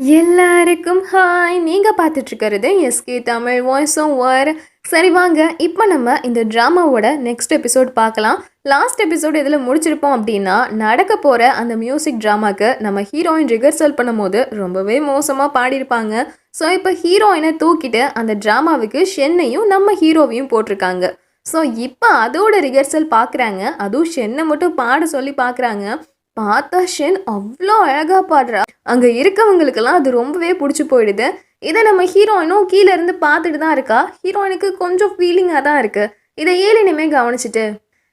எல்லாருக்கும் ஹாய் நீங்கள் பார்த்துட்ருக்கிறது எஸ்கே தமிழ் வாய்ஸ் ஓவர் சரி வாங்க இப்போ நம்ம இந்த ட்ராமாவோட நெக்ஸ்ட் எபிசோட் பார்க்கலாம். லாஸ்ட் எபிசோட் இதில் முடிச்சிருப்போம் அப்படின்னா நடக்க போகிற அந்த மியூசிக் ட்ராமாக்கு நம்ம ஹீரோயின் ரிஹர்சல் பண்ணும்போது ரொம்பவே மோசமாக பாடியிருப்பாங்க. ஸோ இப்போ ஹீரோயினை தூக்கிட்டு அந்த ட்ராமாவுக்கு ஷென்னையும் நம்ம ஹீரோவையும் போட்டிருக்காங்க. ஸோ இப்போ அதோட ரிஹர்சல் பார்க்குறாங்க. அதுவும் ஷென்னை மட்டும் பாட சொல்லி பார்க்குறாங்க. பார்த்தா ஷென் அவ்வளோ அழகாக பாடுறா. அங்கே இருக்கவங்களுக்கெல்லாம் அது ரொம்பவே பிடிச்சி போயிடுது. இதை நம்ம ஹீரோயினும் கீழே இருந்து பார்த்துட்டு தான் இருக்கா? ஹீரோயினுக்கு கொஞ்சம் ஃபீலிங்காக தான் இருக்கு. இதை ஏழினுமே கவனிச்சிட்டு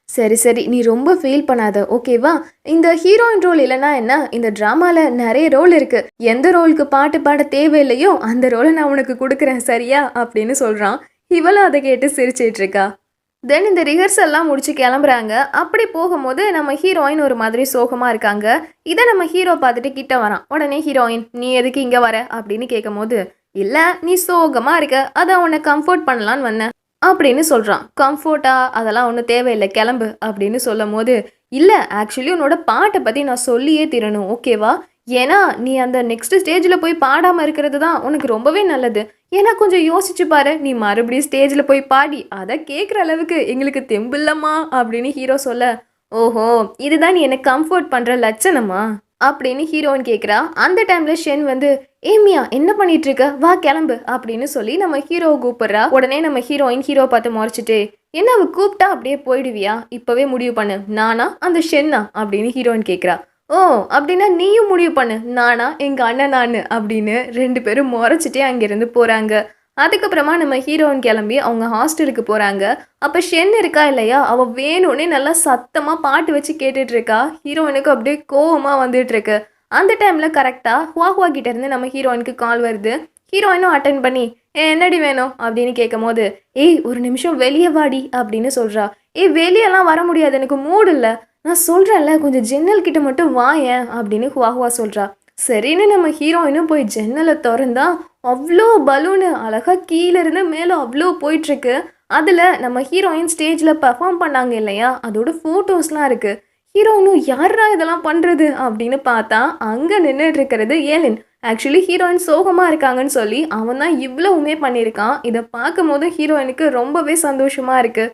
சரி சரி நீ ரொம்ப ஃபீல் பண்ணாத ஓகேவா இந்த ஹீரோயின் ரோல் இல்லைன்னா என்ன? இந்த ட்ராமாவில் நிறைய ரோல் இருக்கு. எந்த ரோலுக்கு பாட்டு பாட தேவையில்லையோ அந்த ரோலை நான் உனக்கு கொடுக்குறேன் சரியா? அப்படின்னு சொல்கிறான் இவளும் அதை கேட்டு சிரிச்சிட்டு இருக்கா. தென் இந்த ரிஹர்சல்லாம் முடிச்சு கிளம்புறாங்க. அப்படி போகும்போது நம்ம ஹீரோயின் ஒரு மாதிரி சோகமாக இருக்காங்க. இதை நம்ம ஹீரோ பார்த்துட்டு கிட்ட வரான். உடனே ஹீரோயின் நீ எதுக்கு இங்கே வர? அப்படின்னு கேட்கும்போது இல்லை நீ சோகமாக இருக்க. அதை உன்னை கம்ஃபர்ட் பண்ணலான்னு வந்தேன். அப்படின்னு சொல்கிறான் கம்ஃபர்ட்டா அதெல்லாம் ஒன்றும் தேவையில்லை. கிளம்பு. அப்படின்னு சொல்லும் போது இல்லை ஆக்சுவலி உன்னோட பாட்டை பற்றி நான் சொல்லியே தீரணும். ஓகேவா ஏன்னா நீ அந்த நெக்ஸ்ட் ஸ்டேஜில் போய் பாடாமல் இருக்கிறது தான் உனக்கு ரொம்பவே நல்லது. ஏன்னா கொஞ்சம் யோசிச்சு பாரு. நீ மறுபடியும் ஸ்டேஜில் போய் பாடி அதை கேட்குற அளவுக்கு எங்களுக்கு தெம்பில்லம்மா அப்படின்னு ஹீரோ சொல்ல ஓஹோ இதுதான் நீ என்னை கம்ஃபர்ட் பண்ணுற லட்சணமா? அப்படின்னு ஹீரோயின் கேட்குறா அந்த டைமில் ஷென் வந்து ஏமியா என்ன பண்ணிட்டு இருக்க வா கிளம்பு அப்படின்னு சொல்லி நம்ம ஹீரோ கூப்பிடுறா. உடனே நம்ம ஹீரோயின் ஹீரோ பார்த்து முறைச்சிட்டு என்ன அவ கூப்பிட்டா அப்படியே போயிடுவியா? இப்போவே முடிவு பண்ணு. நானா? அந்த ஷென்னா? அப்படின்னு ஹீரோயின் கேட்குறா ஓ அப்படின்னா நீயும் முடிவு பண்ணு. நானா எங்கள் அண்ணன் நான் அப்படின்னு ரெண்டு பேரும் முறைச்சிட்டே அங்கேருந்து போகிறாங்க அதுக்கப்புறமா நம்ம ஹீரோயின் கிளம்பி அவங்க ஹாஸ்டலுக்கு போகிறாங்க அப்போ ஷென் இருக்கா இல்லையா? அவள் வேணும்னே நல்லா சத்தமாக பாட்டு வச்சு கேட்டுட்ருக்கா. ஹீரோயினுக்கு அப்படியே கோவமாக வந்துட்டுருக்கு அந்த டைமில் கரெக்டாக ஹுவா ஹுவா கிட்டேருந்து நம்ம ஹீரோயினுக்கு கால் வருது. ஹீரோயினும் அட்டன் பண்ணி ஏ என்னடி வேணும்? அப்படின்னு கேட்கும் போது ஏய் ஒரு நிமிஷம் வெளியே வாடி அப்படின்னு சொல்கிறா ஏய் வெளியெல்லாம் வர முடியாது. எனக்கு மூடு இல்லை. நான் சொல்கிறேன்ல கொஞ்சம் ஜன்னல் கிட்ட மட்டும் வாயேன் அப்படின்னு ஹுவா ஹுவா சொல்கிறா சரின்னு நம்ம ஹீரோயினும் போய் ஜன்னலை திறந்தா அவ்வளோ பலூனு அழகாக கீழே இருந்து மேலே அவ்வளோ போயிட்டுருக்கு. அதில் நம்ம ஹீரோயின் ஸ்டேஜில் பெர்ஃபார்ம் பண்ணாங்க இல்லையா? அதோட ஃபோட்டோஸ்லாம் இருக்குது ஹீரோயினும் யாரா இதெல்லாம் பண்ணுறது அப்படின்னு பார்த்தா அங்கே நின்றுட்டு இருக்கிறது ஏலின். ஆக்சுவலி ஹீரோயின் சோகமாக இருக்காங்கன்னு சொல்லி அவன் தான் இவ்வளவுமே பண்ணியிருக்கான். இதை பார்க்கும்போது ஹீரோயினுக்கு ரொம்பவே சந்தோஷமாக இருக்குது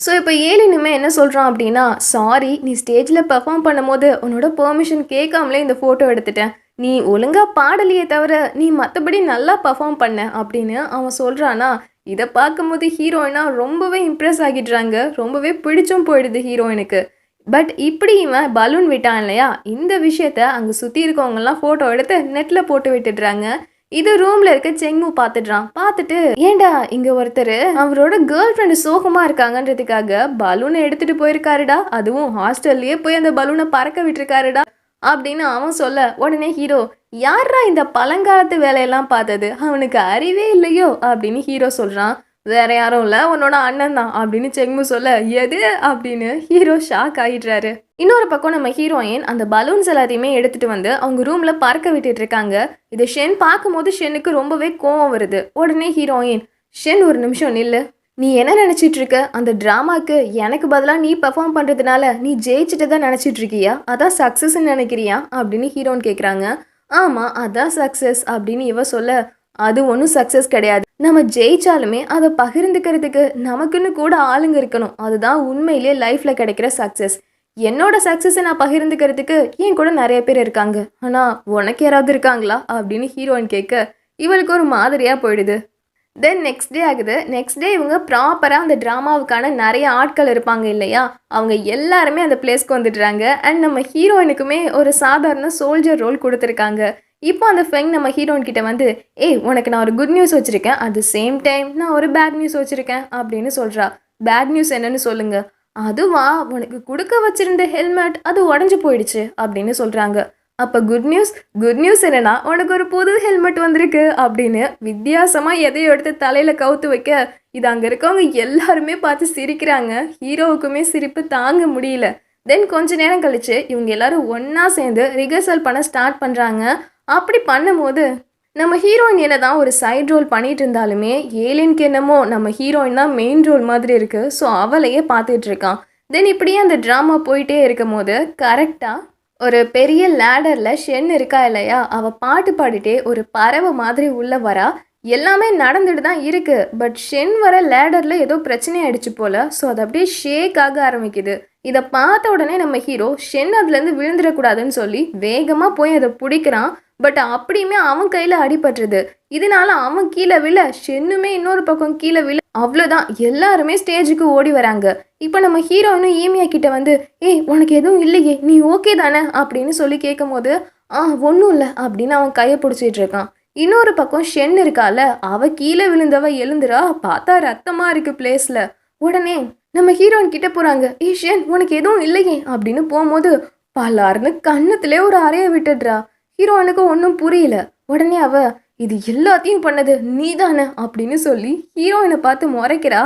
ஸோ இப்போ ஏலினுமே என்ன சொல்கிறான் அப்படின்னா சாரி நீ ஸ்டேஜில் பெர்ஃபார்ம் பண்ணும்போது உன்னோட பெர்மிஷன் கேட்காமலே இந்த ஃபோட்டோ எடுத்துட்டேன். நீ ஒழுங்காக பாடலையே தவிர நீ மற்றபடி நல்லா பர்ஃபார்ம் பண்ண அப்படின்னு அவன் சொல்கிறானா இதை பார்க்கும்போது ஹீரோயினா ரொம்பவே இம்ப்ரெஸ் ஆகிடுறாங்க. ரொம்பவே பிடிச்சும் போயிடுது ஹீரோயினுக்கு பட் இப்படி இவன் பலூன் விட்டான் இல்லையா? இந்த விஷயத்த அங்கே சுற்றி இருக்கவங்கலாம் ஃபோட்டோ எடுத்து நெட்டில் போட்டு விட்டுடுறாங்க. இது ரூம்ல இருக்க செங்மு பாத்துடுறான் பாத்துட்டு ஏண்டா இங்க ஒருத்தர் அவரோட கேர்ள் ஃப்ரெண்டு சோகமா இருக்காங்கன்றதுக்காக பலூனை எடுத்துட்டு போயிருக்காருடா. அதுவும் ஹாஸ்டல்லயே போய் அந்த பலூனை பறக்க விட்டுருக்காருடா. அப்படின்னு அவன் சொல்ல உடனே ஹீரோ யாரா இந்த பழங்காலத்து வேலையெல்லாம் பார்த்தது? அவனுக்கு அறிவே இல்லையோ? அப்படின்னு ஹீரோ சொல்றான். வேற யாரும் இல்லை உன்னோட அண்ணன் தான் அப்படின்னு செங்மு சொல்ல எது அப்படின்னு ஹீரோ ஷாக் ஆகிடுறாரு இன்னொரு பக்கம் நம்ம ஹீரோயின் அந்த பலூன்ஸ் எல்லாத்தையுமே எடுத்துட்டு வந்து அவங்க ரூம்ல பறக்க விட்டுட்டு இருக்காங்க. இதை ஷென் பார்க்கும்போது ஷென்னுக்கு ரொம்பவே கோவம் வருது. உடனே ஹீரோயின் ஷென் ஒரு நிமிஷம் நில்லு. நீ என்ன நினச்சிட்டு இருக்க? அந்த ட்ராமாக்கு எனக்கு பதிலாக நீ பெர்ஃபார்ம் பண்ணுறதுனால நீ ஜெயிச்சுட்டு தான் நினச்சிட்டு இருக்கியா? அதான் சக்ஸஸ்ன்னு நினைக்கிறியா? அப்படின்னு ஹீரோன் கேட்குறாங்க ஆமாம் அதான் சக்ஸஸ் அப்படின்னு இவ சொல்ல அது ஒன்றும் சக்ஸஸ் கிடையாது. நம்ம ஜெயிச்சாலுமே அதை பகிர்ந்துக்கிறதுக்கு நமக்குன்னு கூட ஆளுங்க இருக்கணும். அதுதான் உண்மையிலேயே லைஃப்பில் கிடைக்கிற சக்ஸஸ் என்னோட சக்ஸஸை நான் பகிர்ந்துக்கிறதுக்கு என் கூட நிறைய பேர் இருக்காங்க. ஆனால் உனக்கு யாராவது இருக்காங்களா? அப்படின்னு ஹீரோயின் கேட்க இவளுக்கு ஒரு மாதிரியாக போயிடுது. தென் நெக்ஸ்ட் டே ஆகுது. நெக்ஸ்ட் டே இவங்க ப்ராப்பராக அந்த ட்ராமாவுக்கான நிறைய ஆட்கள் இருப்பாங்க இல்லையா? அவங்க எல்லாருமே அந்த பிளேஸ்க்கு வந்துடுறாங்க. அண்ட் நம்ம ஹீரோயினுக்குமே ஒரு சாதாரண சோல்ஜர் ரோல் கொடுத்துருக்காங்க. இப்போ அந்த ஃபெங் நம்ம ஹீரோயின் கிட்ட வந்து ஏய் உனக்கு நான் ஒரு குட் நியூஸ் வச்சுருக்கேன். அட் த சேம் டைம் நான் ஒரு பேட் நியூஸ் வச்சுருக்கேன் அப்படின்னு சொல்கிறா பேட் நியூஸ் என்னன்னு சொல்லுங்க. அதுவா உனக்கு கொடுக்க வச்சிருந்த ஹெல்மெட் அது உடஞ்சி போயிடுச்சு அப்படின்னு சொல்கிறாங்க அப்போ குட் நியூஸ் குட் நியூஸ் என்னன்னா உனக்கு ஒரு புது ஹெல்மெட் வந்திருக்கு அப்படின்னு வித்தியாசமாக எதையோ எடுத்து தலையில் கவுத்து வைக்க இது அங்கே இருக்கவங்க எல்லாருமே பார்த்து சிரிக்கிறாங்க. ஹீரோவுக்குமே சிரிப்பு தாங்க முடியல. தென் கொஞ்ச நேரம் கழித்து இவங்க எல்லாரும் ஒன்றா சேர்ந்து ரிஹர்சல் பண்ண ஸ்டார்ட் பண்ணுறாங்க அப்படி பண்ணும்போது நம்ம ஹீரோயின் என்ன தான் ஒரு சைட் ரோல் பண்ணிட்டு இருந்தாலுமே ஏலியனுக்கு என்னமோ நம்ம ஹீரோயின் தான் மெயின் ரோல் மாதிரி இருக்குது ஸோ அவளையே பார்த்துட்டு இருக்கான். தென் இப்படியே அந்த ட்ராமா போயிட்டே இருக்கும் போது கரெக்டாக ஒரு பெரிய லேடரில் ஷென் இருக்கா இல்லையா? அவள் பாட்டு பாடிட்டே ஒரு பறவை மாதிரி உள்ளே வரா. எல்லாமே நடந்துட்டு தான் இருக்குது பட் ஷென் வர லேடரில் ஏதோ பிரச்சனை ஆயிடுச்சு போல். ஸோ அது அப்படியே ஷேக் ஆக ஆரம்பிக்குது. இதை பார்த்த உடனே நம்ம ஹீரோ ஷென் அதுலேருந்து விழுந்துடக்கூடாதுன்னு சொல்லி வேகமாக போய் அதை பிடிக்கிறான். பட் அப்படியுமே அவன் கையில் அடிபட்டுருது இதனால அவன் கீழே விழ ஷென்னுமே இன்னொரு பக்கம் கீழே விழ அவ்வளோதான் எல்லாருமே ஸ்டேஜுக்கு ஓடி வராங்க. இப்போ நம்ம ஹீரோனும் ஈமியா கிட்ட வந்து ஏய் உனக்கு எதுவும் இல்லையே நீ ஓகே தானே? அப்படின்னு சொல்லி கேட்கும் போது ஆ ஒன்றும் இல்லை அப்படின்னு அவன் கையை பிடிச்சிட்டு இருக்கான். இன்னொரு பக்கம் ஷென் இருக்கால அவ கீழே விழுந்தவ எழுந்துரா பார்த்தா ரத்தமா இருக்கு பிளேஸ்ல உடனே நம்ம ஹீரோயின் கிட்ட போறாங்க. ஏ ஷென் உனக்கு எதுவும் இல்லையே அப்படின்னு போகும்போது பலார்னு கண்ணத்துலேயே ஒரு அறைய விட்டுடுறா. ஹீரோயினுக்கு ஒன்றும் புரியல. உடனே அவ இது எல்லாத்தையும் பண்ணது நீதானே? அப்படின்னு சொல்லி ஹீரோயினை பார்த்து முறைக்கிறா.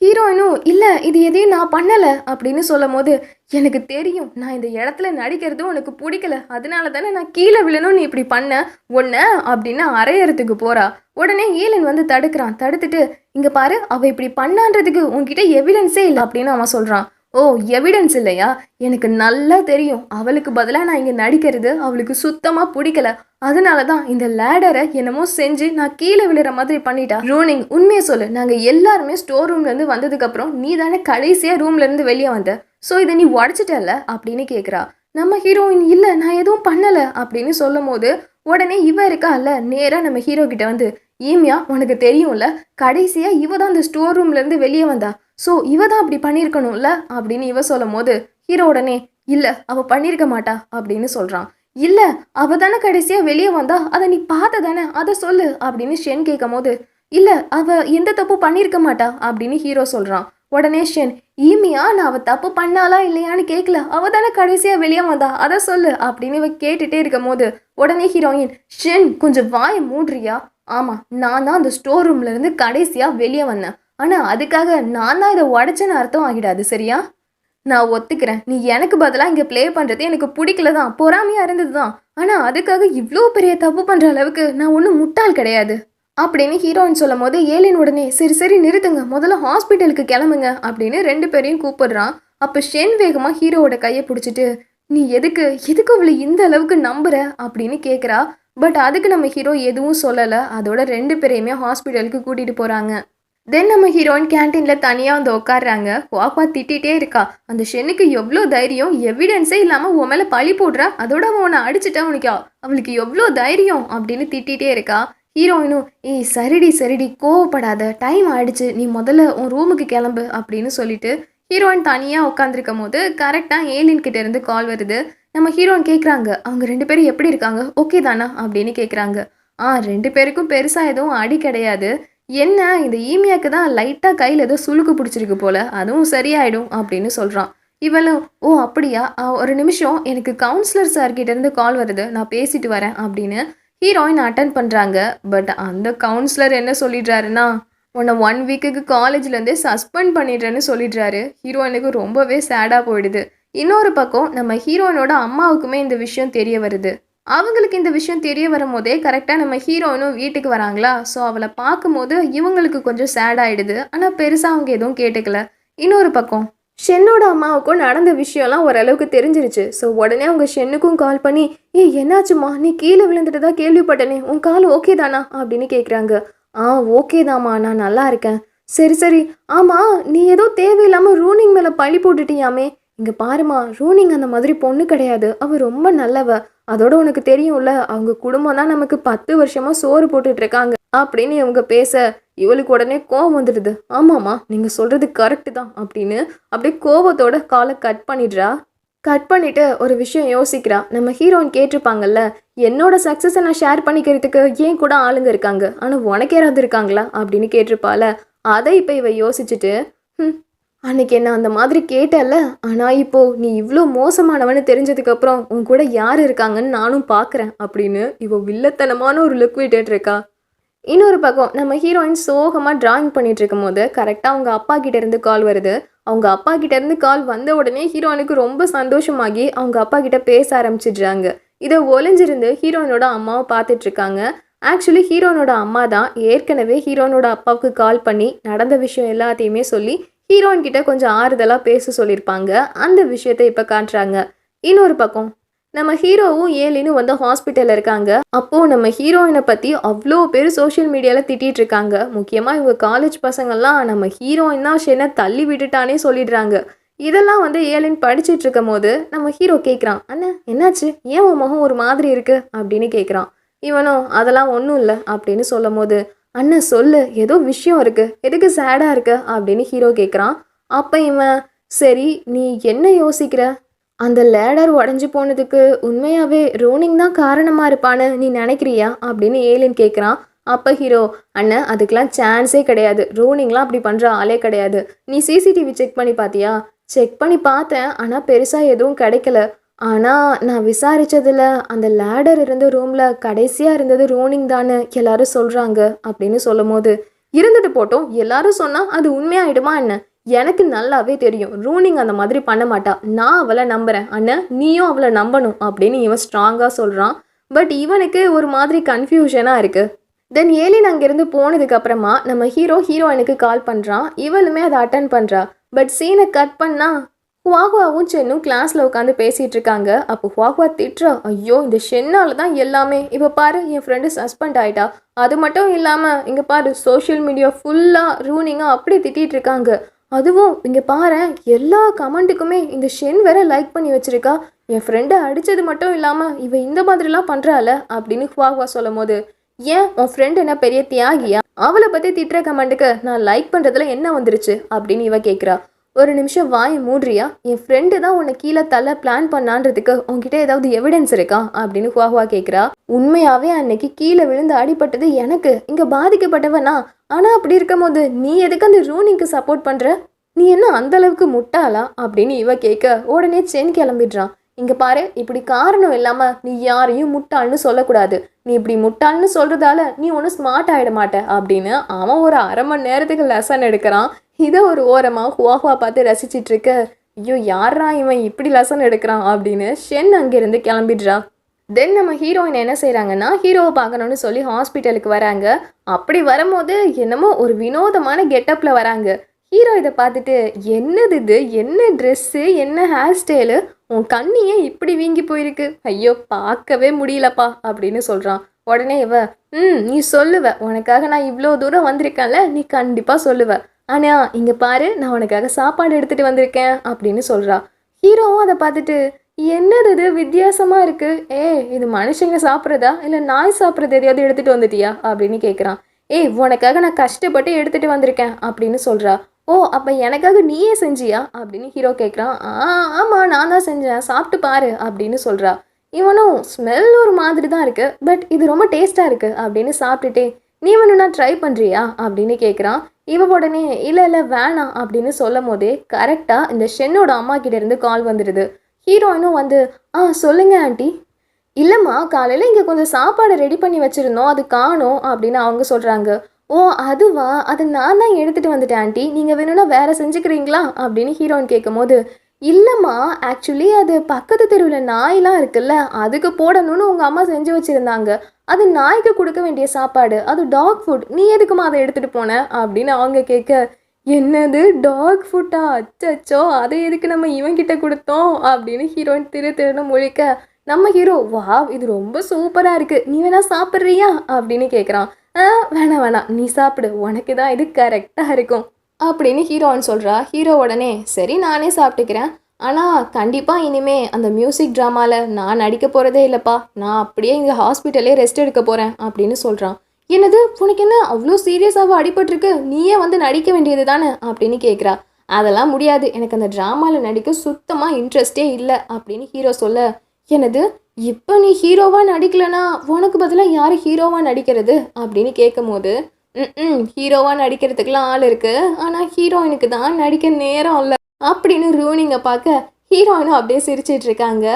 ஹீரோயினும் இல்லை இது எதையும் நான் பண்ணலை அப்படின்னு சொல்லும் போது எனக்கு தெரியும் நான் இந்த இடத்துல நடிக்கிறது உனக்கு பிடிக்கல. அதனால தானே நான் கீழே விழணும் நீ இப்படி பண்ண ஒன்று அப்படின்னு அரையறதுக்கு போறா. உடனே ஏலன் வந்து தடுக்கிறான். தடுத்துட்டு இங்கே பாரு அவள் இப்படி பண்ணான்றதுக்கு உன்கிட்ட எவிடன்ஸே இல்லை அப்படின்னு அவன் சொல்கிறான் ஓ எவிடன்ஸ் இல்லையா? எனக்கு நல்லா தெரியும். அவளுக்கு பதிலாக நான் இங்கே நடிக்கிறது அவளுக்கு சுத்தமாக பிடிக்கல. அதனால தான் இந்த லேடரை என்னமோ செஞ்சு நான் கீழே விழுற மாதிரி பண்ணிட்டா. ரூனிங் உண்மையை சொல்லு. நாங்கள் எல்லாருமே ஸ்டோர் ரூம்லேருந்து வந்ததுக்கப்புறம் நீ தானே கடைசியாக ரூம்லேருந்து வெளியே வந்த. ஸோ இதை நீ உடச்சிட்டல அப்படின்னு கேட்குறா நம்ம ஹீரோயின் இல்லை நான் எதுவும் பண்ணலை அப்படின்னு சொல்லும் போது உடனே இவ இருக்கால நேராக நம்ம ஹீரோ கிட்ட வந்து ஈமியா உனக்கு தெரியும்ல? கடைசியாக இவ தான் அந்த ஸ்டோர் ரூம்லேருந்து வெளியே வந்தா. ஸோ இவ தான் அப்படி பண்ணியிருக்கணும்ல அப்படின்னு இவ சொல்லும் போது ஹீரோ உடனே இல்லை அவள் பண்ணியிருக்க மாட்டா அப்படின்னு சொல்கிறான் இல்லை அவ தானே கடைசியாக வெளியே வந்தா அதை நீ பார்த்த தானே அதை சொல்லு அப்படின்னு ஷென் கேட்கும் போது இல்லை அவள் எந்த தப்பு பண்ணியிருக்க மாட்டா அப்படின்னு ஹீரோ சொல்கிறான் உடனே ஷென் ஈமியா நான் அவள் தப்பு பண்ணாலா இல்லையான்னு கேட்கல அவள் தானே கடைசியாக வெளியே வந்தா அதை சொல்லு அப்படின்னு இவ கேட்டுட்டே இருக்கும் போது உடனே ஹீரோயின் ஷென் கொஞ்சம் வாயை மூடுறியா? ஆமாம் நான் தான் அந்த ஸ்டோர் ரூம்லேருந்து கடைசியாக வெளியே வந்தேன். ஆனால் அதுக்காக நான் தான் இதை உடச்சேன்னு அர்த்தம் ஆகிடாது சரியா? நான் ஒத்துக்கிறேன். நீ எனக்கு பதிலாக இங்கே ப்ளே பண்ணுறது எனக்கு பிடிக்கல தான். பொறாமையாக இருந்தது தான். ஆனால் அதுக்காக இவ்வளோ பெரிய தப்பு பண்ணுற அளவுக்கு நான் ஒன்றும் முட்டாள் கிடையாது. அப்படின்னு ஹீரோயின் சொல்லும் போது ஏலின் உடனே சரி சரி நிறுத்துங்க. முதல்ல ஹாஸ்பிட்டலுக்கு கிளம்புங்க அப்படின்னு ரெண்டு பேரையும் கூப்பிடுறான். அப்போ ஷென் வேகமாக ஹீரோவோட கையை பிடிச்சிட்டு நீ எதுக்கு எதுக்கு அவளை இந்த அளவுக்கு நம்புற? அப்படின்னு கேட்குறா பட் அதுக்கு நம்ம ஹீரோ எதுவும் சொல்லலை. அதோட ரெண்டு பேரையுமே ஹாஸ்பிட்டலுக்கு கூட்டிகிட்டு போகிறாங்க தென் நம்ம ஹீரோயின் கேன்டீனில் தனியாக வந்து உட்காடுறாங்க வாப்பா திட்டிகிட்டே இருக்கா. அந்த ஷென்னுக்கு எவ்வளோ தைரியம்? எவிடன்ஸே இல்லாமல் உன் மேலே பழி போடுறா? அதோட உன்னை அடிச்சுட்டா உனக்கு? அவளுக்கு எவ்வளோ தைரியம்? அப்படின்னு திட்டிகிட்டே இருக்கா. ஹீரோயினும் ஏய் சரிடி சரிடி கோவப்படாத. டைம் ஆயிடுச்சு. நீ முதல்ல உன் ரூமுக்கு கிளம்பு அப்படின்னு சொல்லிட்டு ஹீரோயின் தனியாக உட்காந்துருக்கும் போது கரெக்டாக ஏலின் கிட்ட இருந்து கால் வருது. நம்ம ஹீரோயின் கேட்குறாங்க அவங்க ரெண்டு பேரும் எப்படி இருக்காங்க? ஓகே தானா? அப்படின்னு கேட்குறாங்க ஆ ரெண்டு பேருக்கும் பெருசாக எதுவும் அடி கிடையாது. என்ன இந்த ஈமியாக்கு தான் லைட்டாக கையில் ஏதோ சுளுக்கு பிடிச்சிருக்கு போல அதுவும் சரியாயிடும் அப்படின்னு சொல்கிறான் இவளும் ஓ அப்படியா? ஒரு நிமிஷம் எனக்கு கவுன்சிலர் சார்கிட்டேருந்து கால் வருது நான் பேசிட்டு வரேன் அப்படின்னு ஹீரோயின் அட்டன் பண்ணுறாங்க பட் அந்த கவுன்சிலர் என்ன சொல்லிடுறாருன்னா உன்னை ஒன் வீக்குக்கு காலேஜ்லேருந்தே சஸ்பெண்ட் பண்ணிடுறேன்னு சொல்லிடுறாரு. ஹீரோயினுக்கு ரொம்பவே சேடாக போயிடுது. இன்னொரு பக்கம் நம்ம ஹீரோயினோட அம்மாவுக்குமே இந்த விஷயம் தெரிய வருது. அவங்களுக்கு இந்த விஷயம் தெரிய வரும்போதே கரெக்டாக நம்ம ஹீரோயினும் வீட்டுக்கு வராங்களா? ஸோ அவளை பார்க்கும்போது இவங்களுக்கு கொஞ்சம் சேட் ஆகிடுது ஆனால் பெருசாக அவங்க எதுவும் கேட்டுக்கல. இன்னொரு பக்கம் ஷென்னோட அம்மாவுக்கும் நடந்த விஷயம்லாம் ஓரளவுக்கு தெரிஞ்சிருச்சு. ஸோ உடனே அவங்க ஷென்னுக்கும் கால் பண்ணி ஏய் என்னாச்சும்மா? நீ கீழே விழுந்துட்டு தான் கேள்விப்பட்டனே. உன் கால் ஓகே தானா? அப்படின்னு கேட்குறாங்க ஆ ஓகே தாம்மா. நான் நல்லா இருக்கேன். சரி சரி. ஆமாம் நீ ஏதோ தேவையில்லாமல் ரூனிங் மேலே பழி போட்டுட்டியாமே. இங்கே பாருமா ரூனிங் அந்த மாதிரி பொண்ணு கிடையாது. அவள் ரொம்ப நல்லவ. அதோட உனக்கு தெரியும்ல அவங்க குடும்பம் தான் நமக்கு பத்து வருஷமா சோறு போட்டுட்டு இருக்காங்க அப்படின்னு இவங்க பேச இவளுக்கு உடனே கோவம் வந்துடுது. ஆமாம்மா நீங்கள் சொல்கிறது கரெக்டு தான் அப்படின்னு அப்படியே கோபத்தோட காலை கட் பண்ணிடுறா. கட் பண்ணிட்டு ஒரு விஷயம் யோசிக்கிறா. நம்ம ஹீரோயின் கேட்டிருப்பாங்கல்ல என்னோட சக்ஸஸை நான் ஷேர் பண்ணிக்கிறதுக்கு ஏன் கூட ஆளுங்க இருக்காங்க? ஆனால் உனக்கு யாராவது இருக்காங்களா? அப்படின்னு கேட்டிருப்பால அதை இப்போ இவ யோசிச்சுட்டு ம் அன்னைக்கு என்ன அந்த மாதிரி கேட்டல ஆனால் இப்போ நீ இவ்வளோ மோசமானவன்னு தெரிஞ்சதுக்கப்புறம் உன் கூட யார் இருக்காங்கன்னு நானும் பார்க்குறேன் அப்படின்னு இவள் வில்லத்தனமான ஒரு லுக் இருக்கா இன்னொரு பக்கம் நம்ம ஹீரோயின் சோகமாக டிராயிங் பண்ணிட்டு இருக்கும் போது கரெக்டாக அவங்க அப்பா கிட்ட இருந்து கால் வருது. அவங்க அப்பா கிட்ட இருந்து கால் வந்த உடனே ஹீரோயினுக்கு ரொம்ப சந்தோஷமாகி அவங்க அப்பா கிட்ட பேச ஆரம்பிச்சிடுறாங்க. இதை ஒளிஞ்சிருந்து ஹீரோயினோட அம்மாவை பார்த்துட்டு இருக்காங்க ஆக்சுவலி ஹீரோனோட அம்மா தான் ஏற்கனவே ஹீரோனோட அப்பாவுக்கு கால் பண்ணி நடந்த விஷயம் எல்லாத்தையுமே சொல்லி ஹீரோயின் கிட்ட கொஞ்சம் ஆறுதலாக பேச சொல்லியிருப்பாங்க அந்த விஷயத்தை இப்போ காட்டுறாங்க. இன்னொரு பக்கம் நம்ம ஹீரோவும் ஏலினும் வந்து ஹாஸ்பிட்டலில் இருக்காங்க. அப்போது நம்ம ஹீரோயினை பற்றி அவ்வளோ பேர் சோஷியல் மீடியாவில் திட்டிகிட்டு இருக்காங்க. முக்கியமாக இவங்க காலேஜ் பசங்கள்லாம் நம்ம ஹீரோயின் தான் ஷென்னை தள்ளி விட்டுட்டானே சொல்லிடுறாங்க. இதெல்லாம் வந்து ஏலின் படிச்சுட்டு இருக்கும் போது நம்ம ஹீரோ கேட்குறான் அண்ணா என்னாச்சு? ஏன் உன் முகம் ஒரு மாதிரி இருக்குது அப்படின்னு கேட்குறான் இவனும் அதெல்லாம் ஒன்றும் இல்லை அப்படின்னு சொல்லும் போது அண்ணன் சொல்லு ஏதோ விஷயம் இருக்கு. எதுக்கு சேடாக இருக்கு? அப்படின்னு ஹீரோ கேட்குறான் அப்போ இவன் சரி நீ என்ன யோசிக்கிற? அந்த லேடர் உடஞ்சி போனதுக்கு உண்மையாகவே ரோனிங் தான் காரணமாக இருப்பான்னு நீ நினைக்கிறியா? அப்படின்னு ஏலின் கேட்குறான் அப்போ ஹீரோ அண்ணன் அதுக்கெலாம் சான்ஸே கிடையாது. ரோனிங்லாம் அப்படி பண்ணுற ஆளே கிடையாது. நீ சிசிடிவி செக் பண்ணி பார்த்தியா செக் பண்ணி பார்த்தேன் ஆனால் பெருசாக எதுவும் கிடைக்கல. ஆனால் நான் விசாரித்ததில் அந்த லேடர் இருந்த ரூமில் கடைசியாக இருந்தது ரோனிங் தானே எல்லாரும் சொல்கிறாங்க அப்படின்னு சொல்லும் போது இருந்துட்டு போட்டோம். எல்லாரும் சொன்னால் அது உண்மையாயிடுமா என்ன? எனக்கு நல்லாவே தெரியும். ரூனிங் அந்த மாதிரி பண்ண மாட்டா. நான் அவளை நம்புகிறேன் அண்ணன் நீயும் அவளை நம்பணும் அப்படின்னு இவன் ஸ்ட்ராங்காக சொல்கிறான் பட் இவனுக்கு ஒரு மாதிரி கன்ஃபியூஷனாக இருக்குது தென் ஏலின் அங்கேருந்து போனதுக்கப்புறமா நம்ம ஹீரோ ஹீரோயினுக்கு கால் பண்ணுறான் இவளுமே அதை அட்டன் பண்ணுறா பட் சீனை கட் பண்ணால் ஹுவாகுவாவும் சென்னும் கிளாஸில் உட்காந்து பேசிகிட்டு இருக்காங்க. அப்போ ஹுவாகுவா திட்டுறா ஐயோ இந்த ஷென்னால் தான் எல்லாமே. இப்போ பாரு என் ஃப்ரெண்டு சஸ்பெண்ட் ஆயிட்டா. அது மட்டும் இல்லாமல் இங்கே பாரு சோஷியல் மீடியா ஃபுல்லாக ரூனிங்காக அப்படி திட்டிகிட்டு இருக்காங்க. அதுவும் இங்கே பாரு எல்லா கமெண்ட்டுக்குமே இந்த ஷென் வேற லைக் பண்ணி வச்சிருக்கா. என் ஃப்ரெண்டை அடித்தது மட்டும் இல்லாமல் இவன் இந்த மாதிரிலாம் பண்ணுறாள் அப்படின்னு ஹுவாகுவா சொல்லும் போது ஏன் உன் ஃப்ரெண்ட் என்ன பெரிய தியாகியா? அவளை பற்றி திட்டுற கமெண்ட்டுக்கு நான் லைக் பண்ணுறதுல என்ன வந்துருச்சு? அப்படின்னு இவ கேட்குறா ஒரு நிமிஷம் வாய் மூடுறியா? என் ஃப்ரெண்டு தான் உன்னை கீழே தள்ள பிளான் பண்ணான்றதுக்கு உன்கிட்ட ஏதாவது எவிடன்ஸ் இருக்கா? அப்படின்னு ஹுவாஹுவா கேட்குறா உண்மையாகவே அன்னைக்கு கீழே விழுந்து அடிபட்டது எனக்கு. இங்கே பாதிக்கப்பட்டவனா? ஆனால் அப்படி இருக்கும் போது நீ எதுக்கு அந்த ரூனிங்க்கு சப்போர்ட் பண்ணுற நீ என்ன அந்த அளவுக்கு முட்டாளா? அப்படின்னு இவ கேட்க உடனே சென் கிளம்பிடுறான். இங்கே பாரு இப்படி காரணம் இல்லாமல் நீ யாரையும் முட்டாள்னு சொல்லக்கூடாது. நீ இப்படி முட்டாள்னு சொல்றதால நீ ஒன்றும் ஸ்மார்ட் ஆயிட மாட்ட அப்படின்னு அவன் ஒரு அரை மணி நேரத்துக்கு லெசன் எடுக்கிறான். இதை ஒரு ஓரமாக ஹுவாஹுவா பார்த்து ரசிச்சிட்டு இருக்க ஐயோ யாரா இவன் இப்படி லெசன் எடுக்கிறான்? அப்படின்னு ஷென் அங்கேருந்து கிளம்பிடுறா. தென் நம்ம ஹீரோயின் என்ன செய்கிறாங்கன்னா ஹீரோவை பார்க்கணும்னு சொல்லி ஹாஸ்பிட்டலுக்கு வராங்க. அப்படி வரும்போது என்னமோ ஒரு வினோதமான கெட்டப்பில் வராங்க. ஹீரோ இதை பார்த்துட்டு என்னது இது? என்ன ட்ரெஸ்ஸு என்ன ஹேர் ஸ்டைலு உன் கண்ணியே இப்படி வீங்கி போயிருக்கு? ஐயோ பார்க்கவே முடியலப்பா அப்படின்னு சொல்கிறான் உடனே இவ ம் நீ சொல்லுவ. உனக்காக நான் இவ்வளோ தூரம் வந்திருக்கேன்ல நீ கண்டிப்பாக சொல்லுவ. ஆனால் இங்கே பாரு நான் உனக்காக சாப்பாடு எடுத்துகிட்டு வந்திருக்கேன் அப்படின்னு சொல்கிறா ஹீரோவும் அதை பார்த்துட்டு என்னது இது? வித்தியாசமாக இருக்கு. ஏ இது மனுஷங்க சாப்பிட்றதா? இல்லை நாய் சாப்பிட்றது எதையாவது எடுத்துகிட்டு வந்துட்டியா? அப்படின்னு கேட்குறான் ஏய் உனக்காக நான் கஷ்டப்பட்டு எடுத்துகிட்டு வந்திருக்கேன் அப்படின்னு சொல்கிறா ஓ அப்போ எனக்காக நீயே செஞ்சியா? அப்படின்னு ஹீரோ கேட்குறான் ஆ ஆமாம் நான் தான் செஞ்சேன். சாப்பிட்டு பாரு அப்படின்னு சொல்கிறா இவனும் ஸ்மெல் ஒரு மாதிரி தான் இருக்குது பட் இது ரொம்ப டேஸ்ட்டாக இருக்குது அப்படின்னு சாப்பிட்டுட்டே நீ வேணும்னா ட்ரை பண்ணுறியா அப்படின்னு கேட்குறான் இவ உடனே இல்லை இல்லை வேணாம் அப்படின்னு சொல்லும் போதே கரெக்டாக இந்த ஷென்னோட அம்மா கிட்டேருந்து கால் வந்துடுது ஹீரோயினும் வந்து ஆ சொல்லுங்க ஆண்டி. இல்லைம்மா காலையில் இங்கே கொஞ்சம் சாப்பாடு ரெடி பண்ணி வச்சுருந்தோம் அது காணும் அப்படின்னு அவங்க சொல்கிறாங்க ஓ அதுவா? அது நான் தான் எடுத்துகிட்டு வந்துட்டேன் ஆண்டி. நீங்கள் வேணும்னா வேறு செஞ்சுக்கிறீங்களா? அப்படின்னு ஹீரோயின் கேட்கும்போது இல்லைம்மா ஆக்சுவலி அது பக்கத்து தெருவில் நாயெலாம் இருக்குல்ல அதுக்கு போடணும்னு உங்கள் அம்மா செஞ்சு வச்சுருந்தாங்க. அது நாய்க்கு கொடுக்க வேண்டிய சாப்பாடு. அது டாக் ஃபுட் நீ எதுக்குமா அதை எடுத்துகிட்டு போன? அப்படின்னு அவங்க கேட்க என்னது டாக் ஃபுட்டா அச்சச்சோ அதை எதுக்கு நம்ம இவங்கிட்ட கொடுத்தோம்? அப்படின்னு ஹீரோயின் திரு திருன்னு முழிக்க நம்ம ஹீரோ வாவ் இது ரொம்ப சூப்பராக இருக்குது நீ வேணா சாப்பிட்றியா? அப்படின்னு கேட்குறான் ஆ வேணாம் வேணாம் நீ சாப்பிடு. உனக்கு தான் இது கரெக்டாக இருக்கும். அப்படின்னு ஹீரோன்னு சொல்கிறா ஹீரோ உடனே சரி நானே சாப்பிட்டுக்கிறேன். ஆனால் கண்டிப்பாக இனிமே அந்த மியூசிக் ட்ராமாவில் நான் நடிக்க போகிறதே இல்லைப்பா. நான் அப்படியே இங்கே ஹாஸ்பிட்டலே ரெஸ்ட் எடுக்க போகிறேன் அப்படின்னு சொல்கிறான் என்னது? உனக்கு என்ன அவ்வளோ சீரியஸாக அடிபட்டிருக்கு? நீயே வந்து நடிக்க வேண்டியது தானே? அப்படின்னு கேட்குறா அதெல்லாம் முடியாது. எனக்கு அந்த ட்ராமாவில் நடிக்க சுத்தமாக இன்ட்ரெஸ்டே இல்லை அப்படின்னு ஹீரோ சொல்ல எனது இப்போ நீ ஹீரோவாக நடிக்கலனா உனக்கு பதிலாக யார் ஹீரோவாக நடிக்கிறது? அப்படின்னு கேட்கும்போது ம் ஹீரோவாக நடிக்கிறதுக்கெலாம் ஆள் இருக்குது ஆனால் ஹீரோயினுக்கு தான் நடிக்க நேரம் இல்லை. அப்படின்னு ரூனிங்கை பார்க்க ஹீரோயினும் அப்படியே சிரிச்சிட்டு இருக்காங்க.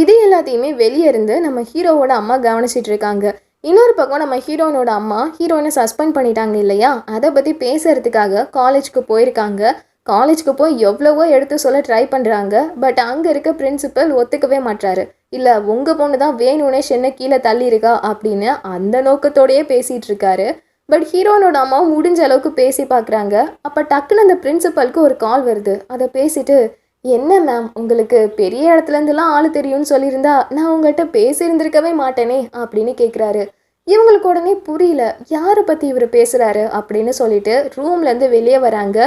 இது எல்லாத்தையுமே வெளியே இருந்து நம்ம ஹீரோவோட அம்மா கவனிச்சிட்டு இருக்காங்க. இன்னொரு பக்கம் நம்ம ஹீரோனோட அம்மா ஹீரோயினை சஸ்பெண்ட் பண்ணிட்டாங்க இல்லையா? அதை பற்றி பேசுறதுக்காக காலேஜ்க்கு போயிருக்காங்க. காலேஜ்க்கு போய் எவ்வளவோ எடுத்து சொல்ல ட்ரை பண்ணுறாங்க பட் அங்கே இருக்க பிரின்சிபல் ஒத்துக்கவே மாட்டாரு இல்லை உங்கள் பொண்ணு தான் வேணும்னே சென்னை கீழே தள்ளியிருக்கா? அப்படின்னு அந்த நோக்கத்தோடயே பேசிகிட்டு இருக்காரு. பட் ஹீரோனோட அம்மா முடிஞ்ச அளவுக்கு பேசி பார்க்குறாங்க. அப்போ டக்குன்னு அந்த பிரின்சிபலுக்கு ஒரு கால் வருது. அதை பேசிட்டு என்ன மேம் உங்களுக்கு பெரிய இடத்துலேருந்துலாம் ஆள் தெரியும்னு சொல்லியிருந்தா நான் உங்கள்கிட்ட பேசியிருந்திருக்கவே மாட்டேனே அப்படின்னு கேட்குறாரு இவங்களுக்கு உடனே புரியல யாரை பற்றி இவர் பேசுகிறாரு அப்படின்னு சொல்லிட்டு ரூம்லேருந்து வெளியே வராங்க.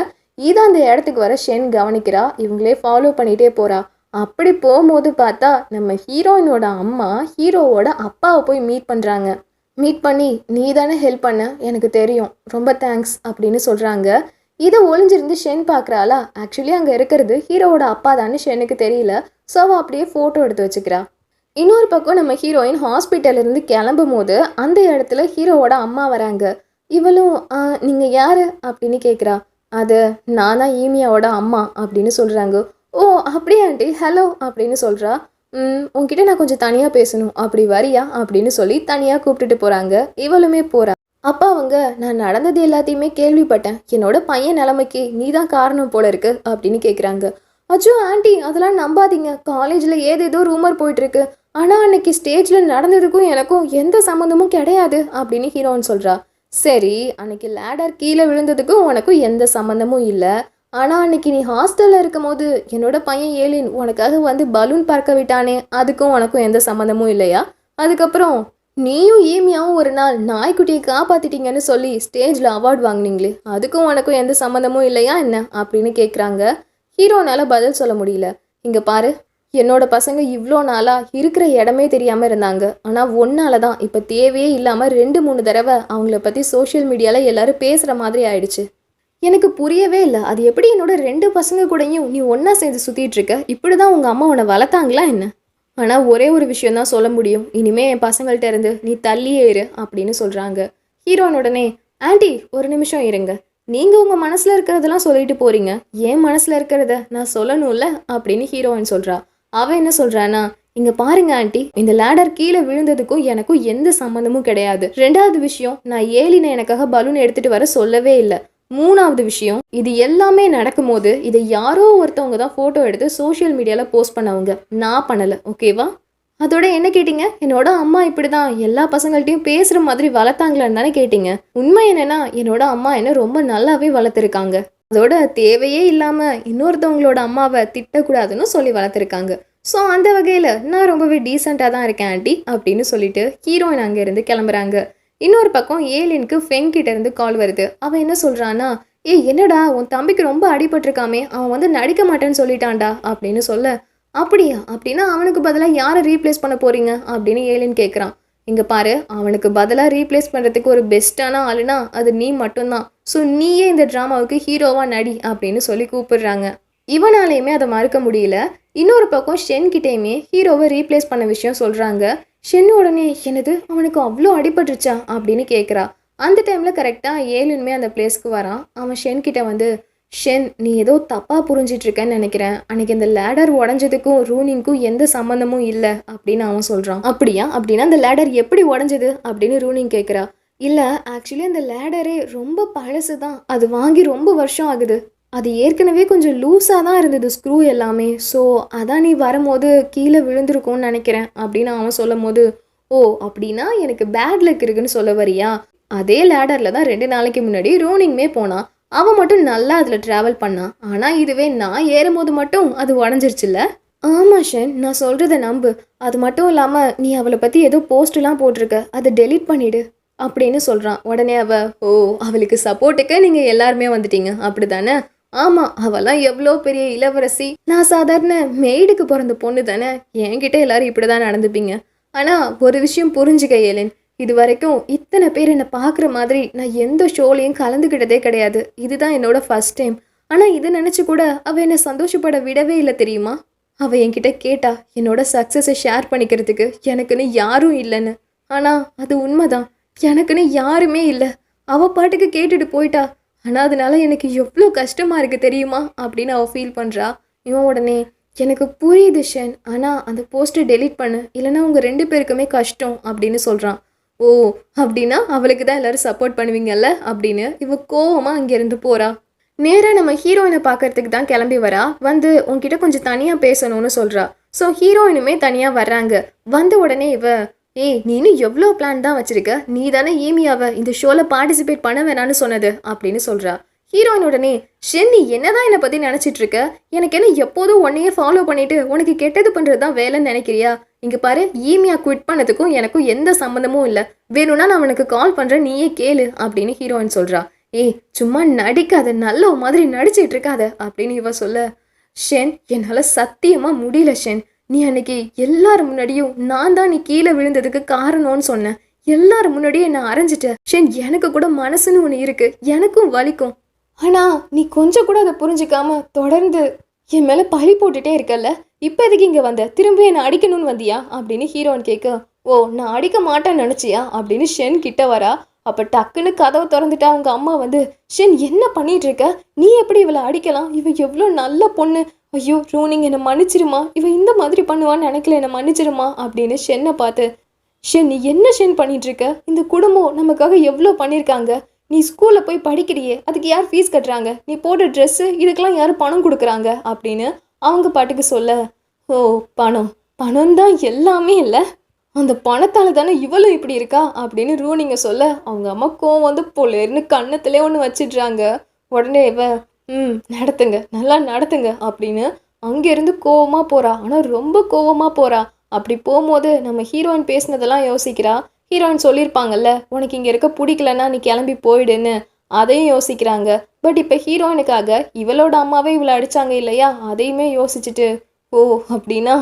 இதை அந்த இடத்துக்கு வர ஷென் கவனிக்கிறா. இவங்களே ஃபாலோ பண்ணிகிட்டே போகிறா அப்படி போகும்போது பார்த்தா நம்ம ஹீரோயினோட அம்மா ஹீரோவோட அப்பாவை போய் மீட் பண்ணுறாங்க மீட் பண்ணி நீ தானே ஹெல்ப் பண்ண? எனக்கு தெரியும். ரொம்ப தேங்க்ஸ் அப்படின்னு சொல்கிறாங்க இதை ஒளிஞ்சிருந்து ஷென் பார்க்குறாளா ஆக்சுவலி அங்கே இருக்கிறது ஹீரோவோட அப்பா தானே ஷெனுக்கு தெரியல. ஸோ அவள் அப்படியே ஃபோட்டோ எடுத்து வச்சுக்கிறா. இன்னொரு பக்கம் நம்ம ஹீரோயின் ஹாஸ்பிட்டல்லேருந்து கிளம்பும் போது அந்த இடத்துல ஹீரோவோட அம்மா வராங்க. இவளும் நீங்கள் யார்? அப்படின்னு கேட்குறா அது நான் தான் ஈமியாவோட அம்மா அப்படின்னு சொல்கிறாங்க ஓ அப்படியா ஆண்டி? ஹலோ அப்படின்னு சொல்கிறா ம் உன்கிட்ட நான் கொஞ்சம் தனியாக பேசணும். அப்படி வரியா? அப்படின்னு சொல்லி தனியாக கூப்பிட்டுட்டு போகிறாங்க இவளுமே போகிறா அப்பா அவங்க நான் நடந்தது எல்லாத்தையுமே கேள்விப்பட்டேன். என்னோட பையன் நிலைமைக்கு நீ தான் காரணம் போல இருக்கு அப்படின்னு கேட்குறாங்க அச்சோ ஆண்டி அதெல்லாம் நம்பாதீங்க. காலேஜில் ஏதேதோ ரூமர் போயிட்டுருக்கு. ஆனால் அன்னைக்கு ஸ்டேஜில் நடந்ததுக்கும் எனக்கும் எந்த சம்மந்தமும் கிடையாது அப்படின்னு ஹீரோன்னு சொல்கிறா சரி அன்னைக்கு லேடர் கீழே விழுந்ததுக்கும் உனக்கும் எந்த சம்மந்தமும் இல்லை. ஆனால் அன்னைக்கு நீ ஹாஸ்டலில் இருக்கும் போது என்னோட பையன் ஏலின் உனக்காக வந்து பலூன் பறக்க விட்டானே அதுக்கும் உனக்கும் எந்த சம்மந்தமும் இல்லையா? அதுக்கப்புறம் நீயும் ஈமியாவும் ஒரு நாள் நாய்க்குட்டியை காப்பாத்திட்டீங்கன்னு சொல்லி ஸ்டேஜில் அவார்ட் வாங்குனீங்களே அதுக்கும் உனக்கும் எந்த சம்மந்தமும் இல்லையா என்ன? அப்படின்னு கேட்குறாங்க ஹீரோனால் பதில் சொல்ல முடியல. இங்கே பாரு என்னோட பசங்க இவ்வளோ நாளாக இருக்கிற இடமே தெரியாமல் இருந்தாங்க. ஆனால் ஒன்றால தான் இப்போ தேவையே இல்லாமல் ரெண்டு மூணு தடவை அவங்கள பற்றி சோஷியல் மீடியாவில் எல்லாரும் பேசுகிற மாதிரி ஆயிடுச்சு. எனக்கு புரியவே இல்லை. அது எப்படி என்னோட ரெண்டு பசங்க கூடயும் நீ ஒன்றா சேர்ந்து சுற்றிட்டு இருக்க? இப்படி தான் உங்கள் அம்மா உன்னை வளர்த்தாங்களா என்ன? ஆனால் ஒரே ஒரு விஷயம் தான் சொல்ல முடியும். இனிமே என் பசங்கள்ட்ட இருந்து நீ தள்ளியே இரு அப்படின்னு சொல்கிறாங்க ஹீரோன் உடனே ஆண்டி ஒரு நிமிஷம் இருங்க. நீங்கள் உங்கள் மனசில் இருக்கிறதெல்லாம் சொல்லிட்டு போகிறீங்க என் மனசில் இருக்கிறத நான் சொல்லணும்ல? அப்படின்னு ஹீரோயின் சொல்கிறா அவன் என்ன சொல்கிறானா இங்க பாருங்க ஆண்டி. இந்த லேடர் கீழே விழுந்ததுக்கும் எனக்கும் எந்த சம்மந்தமும் கிடையாது. ரெண்டாவது விஷயம் நான் ஏலினை எனக்காக பலூன் எடுத்துட்டு வர சொல்லவே இல்லை. மூணாவது விஷயம் இது எல்லாமே நடக்கும்போது இதை யாரோ ஒருத்தவங்க தான் ஃபோட்டோ எடுத்து சோஷியல் மீடியாவில் போஸ்ட் பண்ணவங்க. நான் பண்ணலை ஓகேவா அதோட என்ன கேட்டிங்க? என்னோட அம்மா இப்படி தான் எல்லா பசங்கள்ட்டையும் பேசுகிற மாதிரி வளர்த்தாங்களான்னு தானே கேட்டிங்க. உண்மை என்னன்னா என்னோட அம்மா என்ன ரொம்ப நல்லாவே வளர்த்துருக்காங்க. அதோட தேவையே இல்லாமல் இன்னொருத்தவங்களோட அம்மாவை திட்டக்கூடாதுன்னு சொல்லி வளர்த்துருக்காங்க. ஸோ அந்த வகையில் நான் ரொம்பவே டீசெண்டாக தான் இருக்கேன் ஆண்டி அப்படின்னு சொல்லிட்டு ஹீரோயின் அங்கேருந்து கிளம்புறாங்க. இன்னொரு பக்கம் ஏலினுக்கு ஃபெங்கிட்ட இருந்து கால் வருது. அவன் என்ன சொல்றான்னா ஏய் என்னடா உன் தம்பிக்கு ரொம்ப அடிபட்டிருக்காமே அவன் வந்து நடிக்க மாட்டேன்னு சொல்லிட்டான்டா அப்படின்னு சொல்ல. அப்படியா? அப்படின்னா அவனுக்கு பதிலாக யாரை ரீப்ளேஸ் பண்ண போறீங்க? அப்படின்னு ஏலின் கேட்குறான் இங்கே பாரு அவனுக்கு பதிலாக ரீப்ளேஸ் பண்ணுறதுக்கு ஒரு பெஸ்ட்டான ஆளுனா அது நீ மட்டும்தான். ஸோ நீயே இந்த ட்ராமாவுக்கு ஹீரோவாக நடி அப்படின்னு சொல்லி கூப்பிடுறாங்க. இவனாலையுமே அதை மறுக்க முடியல. இன்னொரு பக்கம் ஷென் கிட்டேயுமே ஹீரோவை ரீப்ளேஸ் பண்ண விஷயம் சொல்கிறாங்க ஷென் உடனே என்னது அவனுக்கு அவ்வளோ அடிபட்டுருச்சா? அப்படின்னு கேட்குறா அந்த டைமில் கரெக்டாக ஏழுனுமே அந்த பிளேஸ்க்கு வரான். அவன் ஷென் கிட்ட வந்து ஷென் நீ ஏதோ தப்பாக புரிஞ்சிட்ருக்கேன்னு நினைக்கிறேன். அன்னைக்கு அந்த லேடர் உடஞ்சதுக்கும் ரூனிங்க்கும் எந்த சம்மந்தமும் இல்லை அப்படின்னு அவன் சொல்கிறான் அப்படியா? அப்படின்னா அந்த லேடர் எப்படி உடஞ்சது? அப்படின்னு ரூனிங் கேட்குறா இல்லை ஆக்சுவலி அந்த லேடரே ரொம்ப பழசு தான் அது வாங்கி ரொம்ப வருஷம் ஆகுது. அது ஏற்கனவே கொஞ்சம் லூஸாக தான் இருந்தது ஸ்க்ரூ எல்லாமே. ஸோ அதான் நீ வரும்போது கீழே விழுந்திருக்கும்னு நினைக்கிறேன் அப்படின்னு அவன் சொல்லும் போது ஓ அப்படின்னா எனக்கு பேட் லக் இருக்குன்னு சொல்ல வரியா? அதே லேடரில் தான் ரெண்டு நாளைக்கு முன்னாடி ரோனிங்மே போனான் அவன் மட்டும் நல்லா அதில் ட்ராவல் பண்ணான் ஆனால் இதுவே நான் ஏறும்போது மட்டும் அது உடஞ்சிருச்சுல்ல? ஆமாம் ஷென். நான் சொல்கிறத நம்பு. அது மட்டும் இல்லாமல் நீ அவளை பற்றி ஏதோ போஸ்ட்லாம் போட்டிருக்க. அதை டெலீட் பண்ணிடு. அப்படின்னு சொல்கிறான் உடனே அவள் ஓ அவளுக்கு சப்போர்ட்டுக்கு நீங்கள் எல்லாருமே வந்துட்டீங்க. அப்படி தானே ஆமாம் அவெல்லாம் எவ்வளோ பெரிய இளவரசி. நான் சாதாரண மெய்டுக்கு பிறந்த பொண்ணு தானே. என்கிட்ட எல்லாரும் இப்படி தான் நடந்துப்பீங்க. ஆனால் ஒரு விஷயம் புரிஞ்சுக்க ஏலன். இது வரைக்கும் இத்தனை பேர் என்னை பார்க்குற மாதிரி நான் எந்த ஷோலையும் கலந்துக்கிட்டதே கிடையாது. இதுதான் என்னோட ஃபர்ஸ்ட் டைம் ஆனால் இதை நினச்சி கூட அவள் என்னை சந்தோஷப்பட விடவே இல்லை தெரியுமா? அவள் என்கிட்ட கேட்டா என்னோட சக்ஸஸை ஷேர் பண்ணிக்கிறதுக்கு எனக்குன்னு யாரும் இல்லைன்னு. ஆனால் அது உண்மைதான். எனக்குன்னு யாருமே இல்லை. அவள் பாட்டுக்கு கேட்டுட்டு போயிட்டா ஆனால் அதனால் எனக்கு எவ்வளோ கஷ்டமாக இருக்குது தெரியுமா? அப்படின்னு அவள் ஃபீல் பண்ணுறா இவன் உடனே எனக்கு புரியுது ஷென் ஆனால் அந்த போஸ்ட்டை டெலீட் பண்ணு. இல்லைன்னா உங்கள் ரெண்டு பேருக்குமே கஷ்டம் அப்படின்னு சொல்கிறான் ஓ அப்படின்னா அவளுக்கு தான் எல்லோரும் சப்போர்ட் பண்ணுவீங்கல்ல? அப்படின்னு இவ கோவமாக அங்கேருந்து போகிறா நேராக நம்ம ஹீரோயினை பார்க்கறதுக்கு தான் கிளம்பி வரா. வந்து உன்கிட்ட கொஞ்சம் தனியாக பேசணும்னு சொல்கிறா ஸோ ஹீரோயினுமே தனியாக வர்றாங்க. வந்த உடனே இவ ஏய் நீ இன்னும் எவ்வளோ பிளான் தான் வச்சிருக்க? நீ தானே ஈமியாவை இந்த ஷோவில் பார்ட்டிசிபேட் பண்ண வேணான்னு சொன்னது அப்படின்னு சொல்கிறா ஹீரோயின் உடனே ஷென் நீ என்னதான் என்னை பற்றி நினச்சிட்டு இருக்க? எனக்கு என்ன எப்போதும் உன்னையே ஃபாலோ பண்ணிட்டு உனக்கு கெட்டது பண்ணுறது தான் வேலைன்னு நினைக்கிறியா? இங்கே பாரு ஈமியா குவிட் பண்ணதுக்கும் எனக்கும் எந்த சம்மந்தமும் இல்லை. வேணும்னா நான் உனக்கு கால் பண்ணுறேன் நீயே கேளு அப்படின்னு ஹீரோயின் சொல்கிறா ஏய் சும்மா நடிக்காத நல்ல மாதிரி நடிச்சிட்டு இருக்காத அப்படின்னு இவ சொல்ல. ஷென் என்னால் சத்தியமாக முடியல ஷென். நீ அன்னைக்கு எல்லார் முன்னாடியும் நான் தான் நீ கீழே விழுந்ததுக்கு காரணம்னு சொன்னேன் எல்லாரும் முன்னாடியும் என்னை அரைஞ்சிட்ட. ஷென் எனக்கு கூட மனசுன்னு ஒன்று இருக்கு. எனக்கும் வலிக்கும். ஆனா நீ கொஞ்சம் கூட அதை புரிஞ்சுக்காம தொடர்ந்து என் மேலே பழி போட்டுட்டே இருக்கல்ல? இப்போ எதுக்கு இங்கே வந்த? திரும்ப என்னை அடிக்கணும்னு வந்தியா? அப்படின்னு ஹீரோன் கேட்க ஓ நான் அடிக்க மாட்டேன்னு நினச்சியா? அப்படின்னு ஷென் கிட்ட வரா. அப்போ டக்குன்னு கதவை திறந்துட்டா அவங்க அம்மா வந்து ஷென் என்ன பண்ணிட்டு இருக்க? நீ எப்படி இவளை அடிக்கலாம்? இவ எவ்வளோ நல்ல பொண்ணு. ஐயோ ரூனிங் என்னை மன்னிச்சிருமா? இவன் இந்த மாதிரி பண்ணுவான்னு நினைக்கல என்னை மன்னிச்சிருமா? அப்படின்னு ஷென்னை பார்த்து ஷென் நீ என்ன ஷென் பண்ணிட்டுருக்க? இந்த குடும்பம் நமக்காக எவ்வளோ பண்ணியிருக்காங்க நீ ஸ்கூலில் போய் படிக்கிறியே அதுக்கு யார் ஃபீஸ் கட்டுறாங்க? நீ போடுற ட்ரெஸ்ஸு இதுக்கெல்லாம் யார் பணம் கொடுக்குறாங்க? அப்படின்னு அவங்க பாட்டுக்கு சொல்ல ஓ பணம். பணம் தான் எல்லாமே இல்லை. அந்த பணத்தால் தானே இவளும் இப்படி இருக்கா? அப்படின்னு ரூனிங்க சொல்ல அவங்க அம்மா கோவம் வந்து பொலேர்னு கண்ணத்துலேயே ஒன்று வச்சிடுறாங்க. உடனே இவ ம் நடத்துங்க நல்லா நடத்துங்க அப்படின்னு அங்கேருந்து கோவமாக போகிறா ஆனால் ரொம்ப கோவமாக போகிறா அப்படி போகும்போது நம்ம ஹீரோயின் பேசினதெல்லாம் யோசிக்கிறா. ஹீரோயின் சொல்லியிருப்பாங்கல்ல உனக்கு இங்கே இருக்க பிடிக்கலன்னா நீ கிளம்பி போயிடுன்னு. அதையும் யோசிக்கிறாங்க. பட் இப்போ ஹீரோயினுக்காக இவளோட அம்மாவே இவளை அடிச்சாங்க இல்லையா? அதையுமே யோசிச்சுட்டு ஓ அப்படின்னா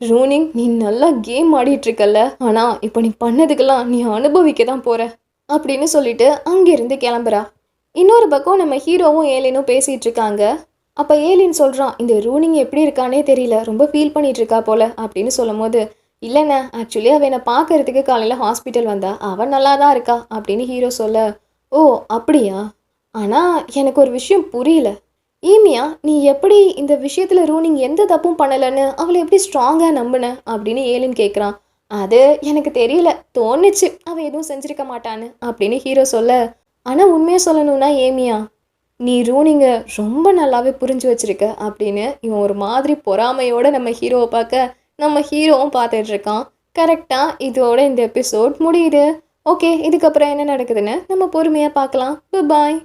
ரூனிங் நீ நல்லா கேம் ஆடிட்டுருக்கல்ல. ஆனால் இப்போ நீ பண்ணதுக்கெல்லாம் நீ அனுபவிக்க தான் போகிற அப்படின்னு சொல்லிட்டு அங்கேருந்து கிளம்புறா. இன்னொரு பக்கம் நம்ம ஹீரோவும் ஏலினும் பேசிகிட்டு இருக்காங்க அப்போ ஏலின் சொல்கிறான் இந்த ரூனிங் எப்படி இருக்கானே தெரியல ரொம்ப ஃபீல் பண்ணிகிட்டு இருக்கா போல அப்படின்னு சொல்லும் போது இல்லைண்ணே ஆக்சுவலி அவள் என்னை பார்க்கறதுக்கு காலையில் ஹாஸ்பிட்டல் வந்தா அவன் நல்லா தான் இருக்கா? அப்படின்னு ஹீரோ சொல்ல ஓ அப்படியா? ஆனால் எனக்கு ஒரு விஷயம் புரியல. ஈமியா நீ எப்படி இந்த விஷயத்தில் ரூனிங் எந்த தப்பும் பண்ணலைன்னு அவளை எப்படி ஸ்ட்ராங்காக நம்பின? அப்படின்னு ஏலின் கேட்குறான் அது எனக்கு தெரியல தோணுச்சு அவள் எதுவும் செஞ்சிருக்க மாட்டான்னு அப்படின்னு ஹீரோ சொல்ல ஆனால் உண்மையாக சொல்லணும்னா ஏமியா நீ ரூனிங்க ரொம்ப நல்லாவே புரிஞ்சு வச்சுருக்க அப்படின்னு இவன் ஒரு மாதிரி பொறாமையோடு நம்ம ஹீரோவை பார்க்க நம்ம ஹீரோவும் பார்த்துட்ருக்கான் கரெக்டாக இதோட இந்த எபிசோட் முடியுது. ஓகே இதுக்கப்புறம் என்ன நடக்குதுன்னு நம்ம பொறுமையாக பார்க்கலாம். பாய்